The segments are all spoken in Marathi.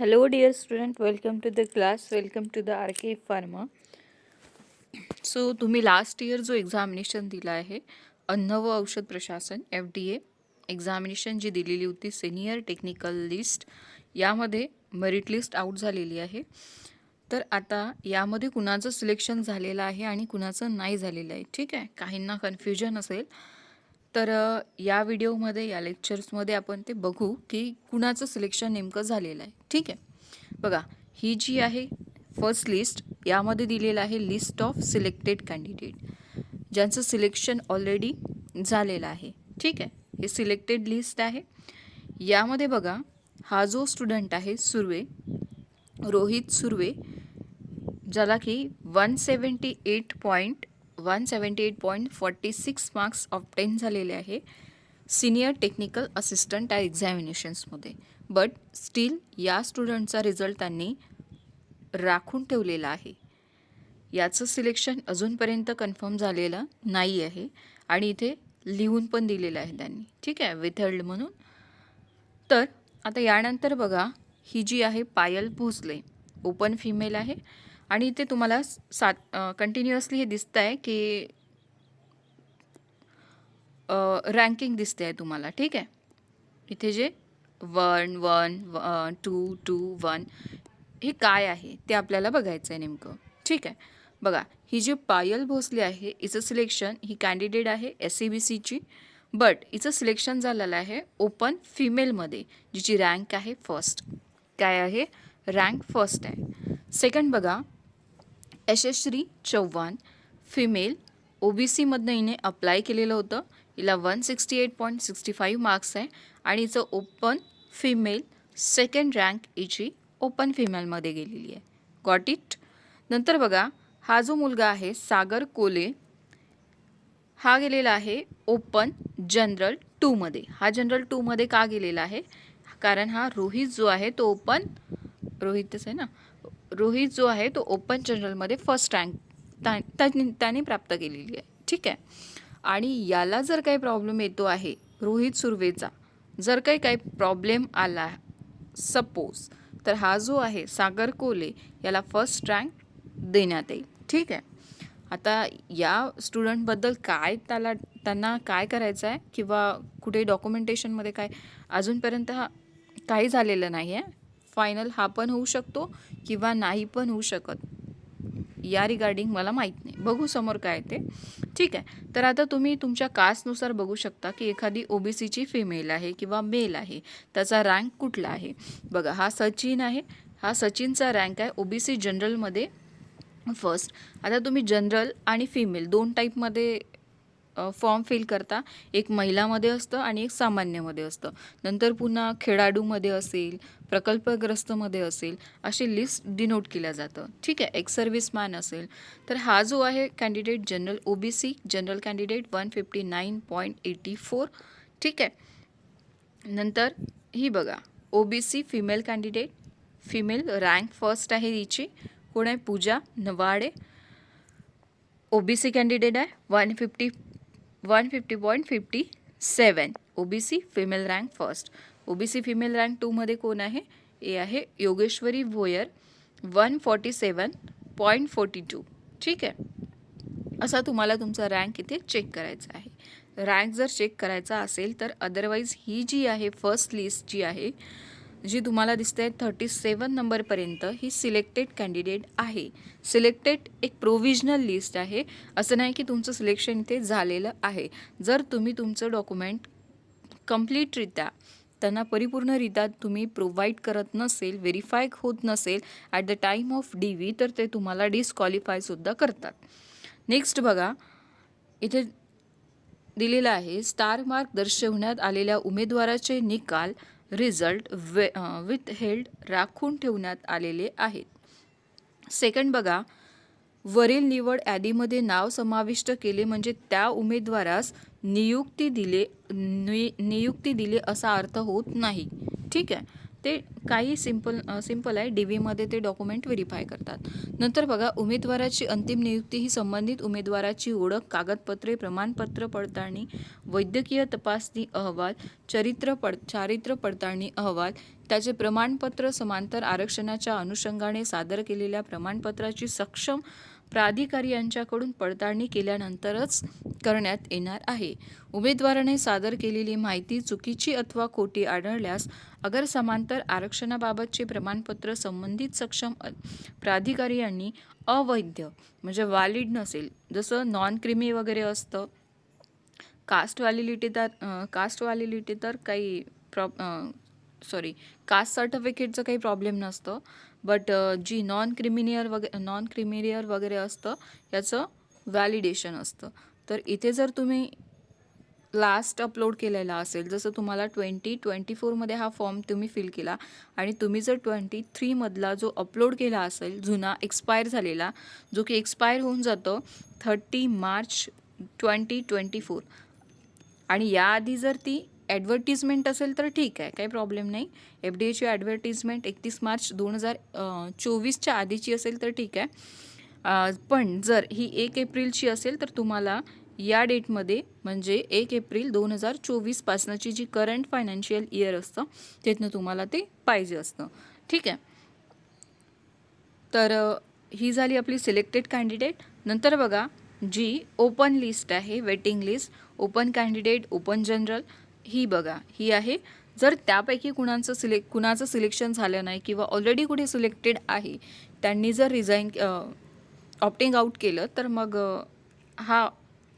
Hello dear student welcome to the class welcome to the R K pharma so तुम्ही लास्ट इयर जो एक्झामिनेशन दिला आहे अन्न व औषध प्रशासन एफ डी ए एक्झामिनेशन जी दिलेली होती सिनियर टेक्निकल लिस्ट यामध्ये मेरिट लिस्ट आऊट झालेली आहे. तर आता यामध्ये कुणाचं सिलेक्शन झालेलं आहे आणि कुणाचं नाही झालेलं आहे. ठीक आहे? काहींना कन्फ्युजन असेल तर या व्हिडिओमध्ये या लेक्चर्समध्ये आपण ते बघू की कुणाचं सिलेक्शन नेमकं झालेलं आहे. ठीक आहे? बघा ही जी आहे फर्स्ट लिस्ट यामध्ये दिलेलं आहे लिस्ट ऑफ सिलेक्टेड कॅन्डिडेट ज्यांचं सिलेक्शन ऑलरेडी झालेलं आहे. ठीक आहे? हे सिलेक्टेड लिस्ट आहे. यामध्ये बघा हा जो स्टुडंट आहे सुर्वे रोहित सुर्वे ज्याला की one seventy eight point one seventy eight point forty six marks obtain झालेले आहे सिनियर टेक्निकल असिस्टंट या एक्झामिनेशन्समध्ये बट स्टील या स्टुडंटचा रिझल्ट त्यांनी राखून ठेवलेला आहे. याचं सिलेक्शन अजूनपर्यंत कन्फर्म झालेलं नाही आहे आणि इथे लिहून पण दिलेलं आहे त्यांनी. ठीक आहे? विथल्ड म्हणून. तर आता यानंतर बघा ही जी आहे पायल भोसले ओपन फिमेल आहे. आणि इथे तुम्हाला सात कंटिन्युअसली हे दिसतं आहे की रँकिंग दिसते आहे तुम्हाला ठीक आहे? इथे जे one one two two one हे काय आहे ते आपल्याला बघायचं आहे नेमकं ठीक आहे? बघा ही जी पायल भोसले आहे हिचं सिलेक्शन ही कॅन्डिडेट आहे एस सी बी सीची बट हिचं सिलेक्शन झालेलं आहे ओपन फिमेलमध्ये जिची रँक आहे फर्स्ट काय आहे? रँक फर्स्ट आहे. सेकंड बघा Yashashri Chavan female O B सीमधनं हिने अप्लाय केलेलं होतं. हिला one sixty eight point sixty five marks आहे आणि हिचं ओपन फिमेल सेकंड रँक हिची ओपन फिमेलमध्ये गेलेली आहे. गॉट इट नंतर बघा हा जो मुलगा आहे सागर कोले हा गेलेला आहे ओपन जनरल टूमध्ये हा जनरल टूमध्ये का गेलेला आहे? कारण हा रोहित जो आहे तो ओपन रोहितच आहे ना? रोहित जो आहे तो ओपन जनरलमध्ये फर्स्ट रँक त्या त्याने त्याने प्राप्त केलेली आहे. ठीक आहे? आणि याला जर काही प्रॉब्लेम येतो आहे रोहित सुर्वेचा जर काही काही प्रॉब्लेम आला सपोज तर हा जो आहे सागर कोले याला फर्स्ट रँक देण्यात येईल. ठीक आहे? आता या स्टुडंटबद्दल काय त्याला त्यांना काय करायचं आहे? किंवा कुठे डॉक्युमेंटेशनमध्ये काय अजूनपर्यंत हा काही झालेलं नाही आहे फायनल हा पण होऊ शकतो किंवा नाही पण होऊ शकत. या रिगार्डिंग मला माहीत नाही. बघू समोर काय ते. ठीक आहे. तर आता तुम्ही तुमच्या कास्टनुसार बघू शकता की एखादी ओ बी सीची फिमेल आहे किंवा मेल आहे. त्याचा रँक कुठला आहे? बघा हा सचिन आहे. हा सचिनचा रँक आहे ओ बी सी जनरलमध्ये फर्स्ट आता तुम्ही जनरल आणि फिमेल दोन टाईपमध्ये फॉर्म फिल करता. एक महिलामध्ये असतं आणि एक सामान्यमध्ये असतं. नंतर पुन्हा खेळाडूमध्ये असेल प्रकल्पग्रस्तमध्ये असेल अशी लिस्ट डिनोट केल्या जातं. ठीक आहे? एक्स सर्व्हिसमॅन असेल. तर हा जो आहे candidate general O B C general candidate one fifty nine point eighty four ठीक आहे? नंतर ही बघा. O B C female candidate female rank first आहे हिची. कोण आहे? Pooja Navade. O B C candidate आहे one fifty one fifty point fifty seven. O B C female rank first O B C female rank टूमध्ये कोण आहे? ए आहे Yogeshwari Bhoyar. One forty seven point forty two. ठीक आहे? असा तुम्हाला तुमचा रँक इथे चेक करायचा आहे. रँक जर चेक करायचा असेल तर अदरवाईज ही जी आहे फर्स्ट लिस्ट जी आहे जी तुम्हाला दिसते थर्टी सेवन नंबरपर्यंत ही सिलेक्टेड कॅन्डिडेट आहे. सिलेक्टेड एक प्रोविजनल लिस्ट आहे. असं नाही की तुमचं सिलेक्शन इथे झालेलं आहे. जर तुम्ही तुमचं डॉक्युमेंट कम्प्लीटरित्या त्यांना परिपूर्णरित्या तुम्ही प्रोव्हाइड करत नसेल व्हेरीफाय होत नसेल at the time of D V तर ते तुम्हाला डिस्क्वालिफायसुद्धा करतात. नेक्स्ट बघा इथे दिलेलं आहे स्टार मार्क दर्शवण्यात आलेल्या उमेदवाराचे निकाल रिझल्ट वे विथ हेल्ड राखून ठेवण्यात आलेले आहेत. सेकंड बघा वरील निवड यादीमध्ये नाव समाविष्ट केले म्हणजे त्या उमेदवारास नियुक्ती दिले नि नियुक्ती दिले असा अर्थ होत नाही. ठीक आहे? ते काही सिंपल सिंपल आहे. डी व्हीमध्ये ते डॉक्युमेंट व्हेरीफाय करतात. नंतर बघा उमेदवाराची अंतिम नियुक्ती ही संबंधित उमेदवाराची ओळख कागदपत्रे प्रमाणपत्र पडताळणी वैद्यकीय तपासणी अहवाल चरित्र पड चारित्र पडताळणी अहवाल त्याचे प्रमाणपत्र समांतर आरक्षणाच्या अनुषंगाने सादर केलेल्या प्रमाणपत्राची सक्षम प्राधिकारी यांच्याकडून पडताळणी केल्यानंतरच करण्यात येणार आहे. उमेदवाराने सादर केलेली माहिती चुकीची अथवा खोटी आढळल्यास अगर समांतर आरक्षणाबाबतचे प्रमाणपत्र संबंधित सक्षम प्राधिकारी यांनी अवैध म्हणजे व्हॅलिड नसेल जसं नॉन क्रिमी वगैरे असतं कास्ट व्हॅलिडिटी तर कास्ट व्हॅलिडिटी तर काही प्रॉ सॉरी कास्ट सर्टिफिकेटचं काही प्रॉब्लेम नसतं. बट uh, जी नॉन क्रिमिनियर वगैरे नॉन क्रिमिनियर वगैरे असतं याचं व्हॅलिडेशन असतं. तर इथे जर तुम्ही लास्ट अपलोड केलेला असेल जसं तुम्हाला ट्वेंटी ट्वेंटी फोरमध्ये हा फॉर्म तुम्ही फिल केला आणि तुम्ही जर ट्वेंटी थ्रीमधला जो अपलोड केला असेल जुना एक्सपायर झालेला जो की एक्सपायर होऊन जातो thirty March twenty twenty four आणि याआधी जर ती ॲडव्हर्टिजमेंट असेल तर ठीक आहे काही प्रॉब्लेम नाही. एफ डी एची ॲडव्हर्टिजमेंट एकतीस मार्च दोन हजार चोवीसच्या आधीची असेल तर ठीक आहे. पण जर ही एक एप्रिलची असेल तर तुम्हाला या डेटमध्ये म्हणजे एक एप्रिल दोन हजार चोवीसपासनंची जी करंट फायनान्शियल इयर असतं तिथनं तुम्हाला ते पाहिजे असतं. ठीक आहे? तर ही झाली आपली सिलेक्टेड कॅन्डिडेट नंतर बघा जी ओपन लिस्ट आहे waiting list open candidate open general ही बघा ही आहे. जर त्यापैकी कुणाचं सिलेक्ट कुणाचं सिलेक्शन झालं नाही किंवा ऑलरेडी कुठे सिलेक्टेड आहे त्यांनी जर रिझाईन ऑप्टिंग आऊट केलं तर मग हा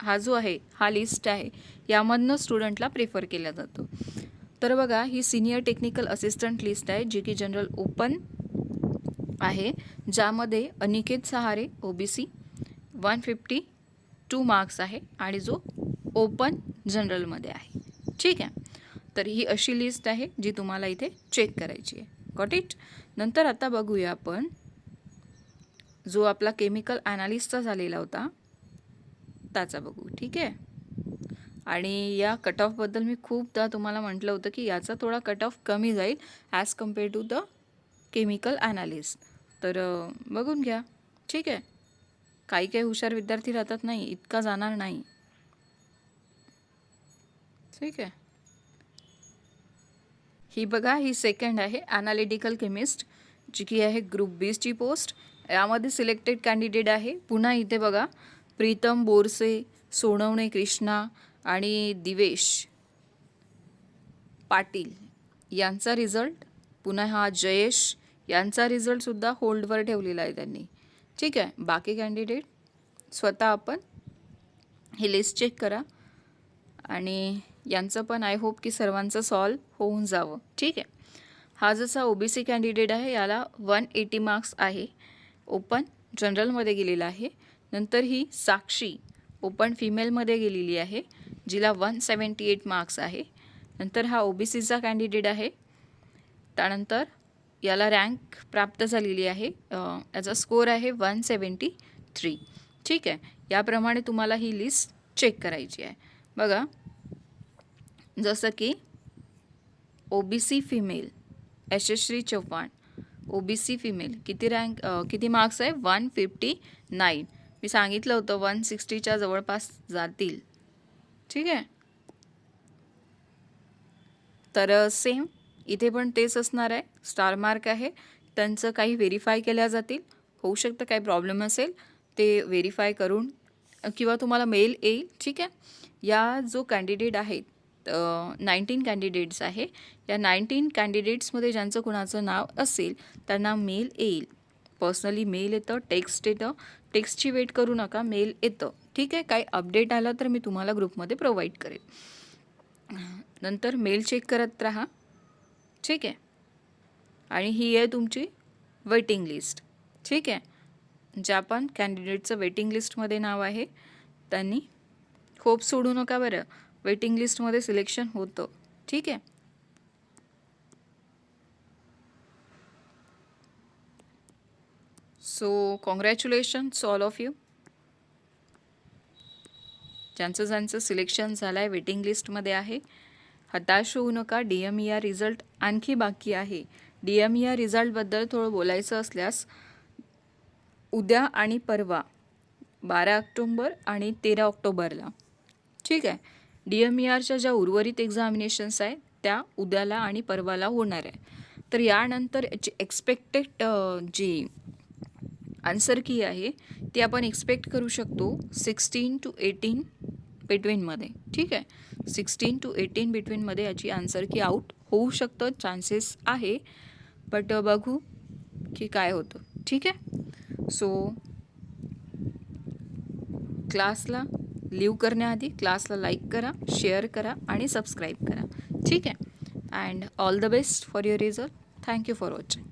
हा जो आहे हा लिस्ट आहे यामधनं स्टुडंटला प्रेफर केला जातो. तर बघा ही सिनियर टेक्निकल असिस्टंट लिस्ट आहे जी की जनरल ओपन आहे ज्यामध्ये Aniket Sahare O B C one fifty two marks आहे आणि जो ओपन जनरलमध्ये आहे. ठीक आहे. तर ही अशी लिस्ट आहे जी तुम्हाला इथे चेक करायची आहे. गॉट इट नंतर आता बघूया आपण जो आपला केमिकल ॲनालिस्टचा झालेला होता त्याचा बघू. ठीक आहे? आणि या कट ऑफबद्दल मी खूपदा तुम्हाला म्हटलं होतं की याचा थोडा कट ऑफ कमी जाईल as compare to the chemical analyst तर बघून घ्या. ठीक आहे? काही काही हुशार विद्यार्थी राहतात नाही इतका जाणार नाही. ठीक आहे. ही बघा ही सेकंड आहे. ॲनालिटिकल केमिस्ट जी की आहे ग्रुप बीसची पोस्ट यामध्ये सिलेक्टेड कॅन्डिडेट आहे. पुन्हा इथे बघा प्रीतम बोरसे सोनवणे कृष्णा आणि दिवेश पाटील यांचा रिझल्ट पुन्हा हा जयेश यांचा रिझल्टसुद्धा होल्डवर ठेवलेला आहे त्यांनी. ठीक आहे. बाकी कॅन्डिडेट स्वतः आपण ही लिस्ट चेक करा. आणि यांचं पण आय होप की सर्वांचं सॉल्व होऊन जावं. ठीक आहे? हा जसा ओ बी सी कॅन्डिडेट आहे याला वन एटी मार्क्स आहे. ओपन जनरलमध्ये गेलेला आहे. नंतर ही साक्षी ओपन फिमेलमध्ये गेलेली आहे जिला वन सेवन्टी एट मार्क्स आहे. नंतर हा ओ बी सीचा कॅन्डिडेट आहे. त्यानंतर याला रँक प्राप्त झालेली आहे. अ, याचा स्कोर आहे वन सेवन्टी थ्री ठीक आहे? याप्रमाणे तुम्हाला ही लिस्ट चेक करायची आहे. बघा जसं की O B C female Yashashri Chavan. O B C female. किती रँक किती मार्क्स आहे? One fifty nine. मी सांगितलं होतं वन सिक्स्टीच्या जवळपास जातील. ठीक आहे? तर सेम इथे पण तेच असणार आहे. स्टार मार्क आहे. त्यांचं काही व्हेरीफाय केल्या जातील. होऊ शकतं काही प्रॉब्लेम असेल. ते व्हेरीफाय करून किंवा तुम्हाला मेल येईल. ठीक आहे? या जो कॅन्डिडेट आहेत नाईन्टीन कॅन्डिडेट्स आहे. या नाईन्टीन कॅन्डिडेट्समध्ये ज्यांचं कुणाचं नाव असेल त्यांना मेल येईल. पर्सनली मेल येतं टेक्स्ट येतं. टेक्स्टची वेट करू नका मेल येतं. ठीक आहे? काही अपडेट आला तर मी तुम्हाला ग्रुपमध्ये प्रोव्हाइड करेन नंतर मेल चेक करत राहा. ठीक आहे? आणि ही आहे तुमची वेटिंग लिस्ट. ठीक आहे? ज्या पण कॅन्डिडेटचं वेटिंग लिस्टमध्ये नाव आहे त्यांनी होप सोडू नका बरं. वेटिंग लिस्टमध्ये सिलेक्शन होतं. ठीक आहे? So congratulations all of you ज्यांचं ज्यांचं सिलेक्शन झालं आहे वेटिंग लिस्टमध्ये आहे. हताश होऊ नका D M E R result आणखी बाकी आहे. डी एम ई आर रिझल्टबद्दल थोडं बोलायचं असल्यास उद्या आणि परवा बारा ऑक्टोंबर आणि तेरा ऑक्टोबरला. ठीक आहे? डी एम ई आरच्या ज्या उर्वरित एक्झामिनेशन्स आहेत त्या उद्याला आणि परवाला होणार आहे. तर यानंतर याची एक्सपेक्टेड जी आन्सर की आहे ती आपण एक्सपेक्ट करू शकतो सिक्स्टीन टू एटीन बिटवीनमध्ये ठीक आहे? सिक्स्टीन टू एटीन बिटवीनमध्ये याची आन्सर की आऊट होऊ शकतं चान्सेस आहे. बट बघू की काय होतं. ठीक आहे? सो क्लासला लिव्ह करण्याआधी क्लासला लाईक करा शेअर करा आणि सबस्क्राईब करा. ठीक आहे? And all the best for your result thank you for watching